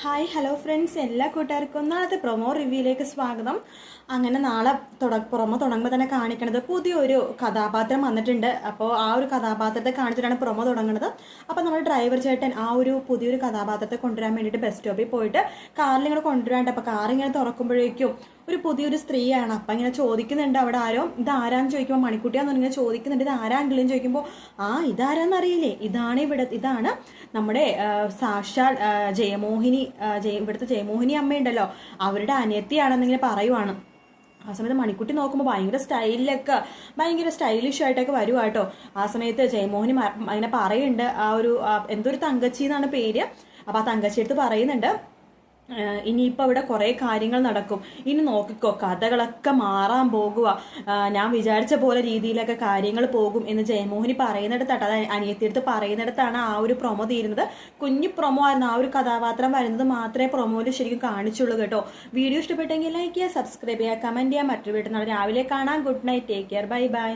Hi hello friends എല്ലാ കൂട്ടുകാർക്കും നാളത്തെ പ്രൊമോ റിവ്യൂയിലേക്ക് സ്വാഗതം. അങ്ങനെ നാളെ തുട പ്രൊമോ തുടങ്ങുമ്പോൾ തന്നെ കാണിക്കണത് പുതിയൊരു കഥാപാത്രം വന്നിട്ടുണ്ട്. അപ്പോൾ ആ ഒരു കഥാപാത്രത്തെ കാണിച്ചിട്ടാണ് പ്രൊമോ തുടങ്ങുന്നത് അപ്പോൾ നമ്മുടെ ഡ്രൈവർ ചേട്ടൻ ആ ഒരു പുതിയൊരു കഥാപാത്രത്തെ കൊണ്ടുവരാൻ വേണ്ടിയിട്ട് ബസ് സ്റ്റോപ്പിൽ പോയിട്ട് കാറിൽ ഇങ്ങനെ കൊണ്ടുവരാണ്ട്. അപ്പോൾ കാർ ഇങ്ങനെ തുറക്കുമ്പോഴേക്കും ഒരു പുതിയൊരു സ്ത്രീയാണ്. അപ്പം ഇങ്ങനെ ചോദിക്കുന്നുണ്ട് അവിടെ ആരോ. ഇതാരാന്ന് ചോദിക്കുമ്പോൾ മണിക്കുട്ടിയാന്ന് ഇങ്ങനെ ചോദിക്കുന്നുണ്ട്. ഇത് ആരാങ്കിലും ചോദിക്കുമ്പോൾ ആ ഇതാരാന്ന് അറിയില്ലേ? ഇതാണ് ഇവിടെ ഇതാണ് നമ്മുടെ സാക്ഷാൽ ജയമോഹിനി ജയ ഇവിടുത്തെ ജയമോഹിനി അമ്മയുണ്ടല്ലോ. അവരുടെ അനിയത്തിയാണെന്നിങ്ങനെ പറയുവാണ്. ആ സമയത്ത് മണിക്കുട്ടി നോക്കുമ്പോൾ ഭയങ്കര സ്റ്റൈലിലൊക്കെ ഭയങ്കര സ്റ്റൈലിഷ് ആയിട്ടൊക്കെ വരുവാ കേട്ടോ. ആ സമയത്ത് ജയമോഹിനി അങ്ങനെ പറയുന്നുണ്ട്. ആ ഒരു എന്തൊരു തങ്കച്ചി എന്നാണ് പേര്. അപ്പോൾ ആ തങ്കച്ചി എടുത്ത് പറയുന്നുണ്ട്. ഇനിയിപ്പോൾ അവിടെ കുറേ കാര്യങ്ങൾ നടക്കും. ഇനി നോക്കിക്കോ കഥകളൊക്കെ മാറാൻ പോകുക ഞാൻ വിചാരിച്ച പോലെ രീതിയിലൊക്കെ കാര്യങ്ങൾ പോകും എന്ന് ജയമോഹിനി പറയുന്നിടത്താണ് അത് അനിയത്തിയടുത്ത് പറയുന്നിടത്താണ് ആ ഒരു പ്രൊമോ തീരുന്നത്. കുഞ്ഞു പ്രൊമോ ആയിരുന്നു ആ ഒരു കഥാപാത്രം വരുന്നത് മാത്രമേ പ്രൊമോയിൽ ശരിക്കും കാണിച്ചുള്ളൂ കേട്ടോ. വീഡിയോ ഇഷ്ടപ്പെട്ടെങ്കിൽ ലൈക്ക് ചെയ്യുക സബ്സ്ക്രൈബ് ചെയ്യുക കമന്റ് ചെയ്യുക. മറ്റൊരു വീട്ടിൽ നിന്ന് രാവിലെ കാണാം. Good night take care bye bye